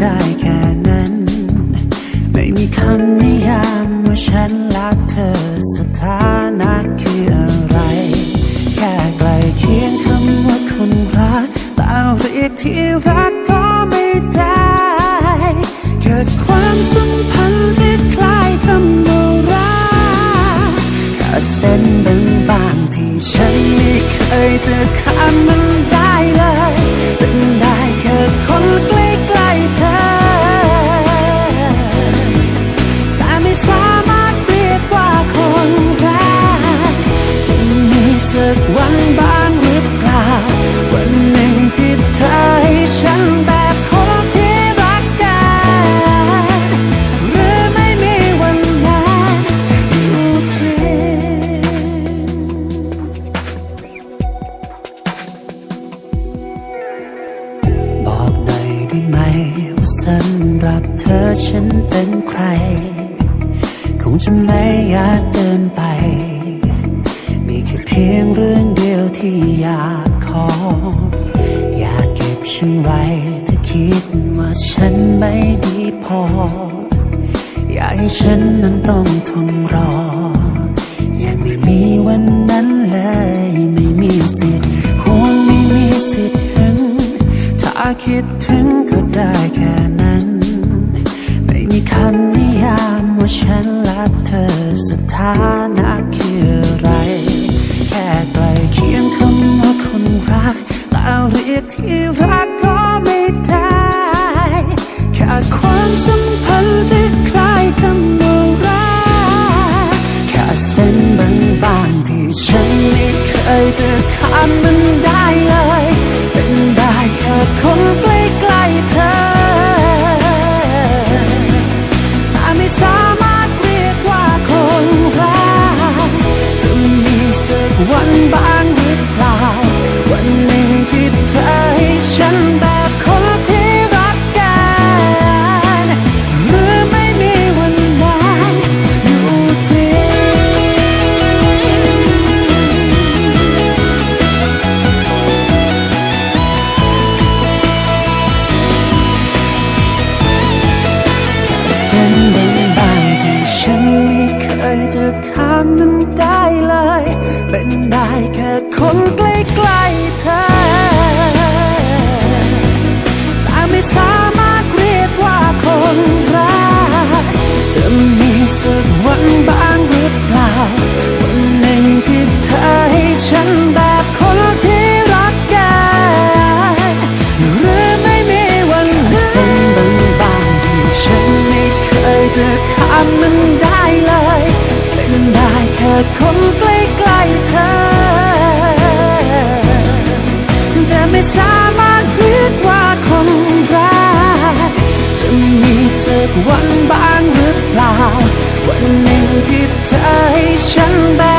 ได้แค่นั้น ไม่มีคำนิยามว่าฉันและเธอสถานะคืออะไร แค่ใกลเคียงคำว่าคนรักแต่เรียกที่รักก็ไม่ได้แค่ความสัมพันธ์ที่คล้ายคำว่ารักแค่เส้นบางๆที่ฉันไม่เคยจะข้ามมันได้ับเธอฉันเป็นใคร คงจะไม่ยากเกินไป มีแค่เพียงเรื่องเดียวที่อยากขอ อยากเก็บฉันไว้ถ้าคิดว่าฉันไม่ดีพอ อยากให้ฉันนั้นต้องทนรอ ยังไม่มีวันนั้นเลย ไม่มีสิทธิ์ห่วงไม่มีสิทธิ์ถึงถ้าคิดถึงก็ได้แค่นั้น มีคำนิยามว่าฉันและเธอสถานะคืออะไร แค่ใกล้เคียงคำว่าคนรักแต่เรียกที่รักก็ไม่ได้ แค่ความสัมพันธ์ที่คล้ายคำว่ารักแค่เส้นบางๆที่ฉันไม่เคยจะข้ามมันได้เลย บ้างหรือเปล่า วันหนึ่งที่เธอให้ฉันแบบคนที่รักกันหรือไม่มีวันนั้นอยู่ที่ เส้นบางๆที่ฉันไม่เคยจะข้ามมันได้เลย เป็นได้แค่คนใกล้ๆเธอ แต่ไม่สามารถเรียกว่าคนรักจะมีสักวันบ้างหรือเปล่า วันหนึ่งที่เธอให้ฉันแบบคนที่รักกันหรือไม่มีวันนั้นเส้นบางๆที่ฉันไม่เคยจะข้ามมันได้เลย เป็นได้แค่คนใกล้ ไม่สามารถเรีว่าคนรักจะมีสักวันบ้างหรือเปล่า วันหนึ่งที่เธอให้ฉันแบบ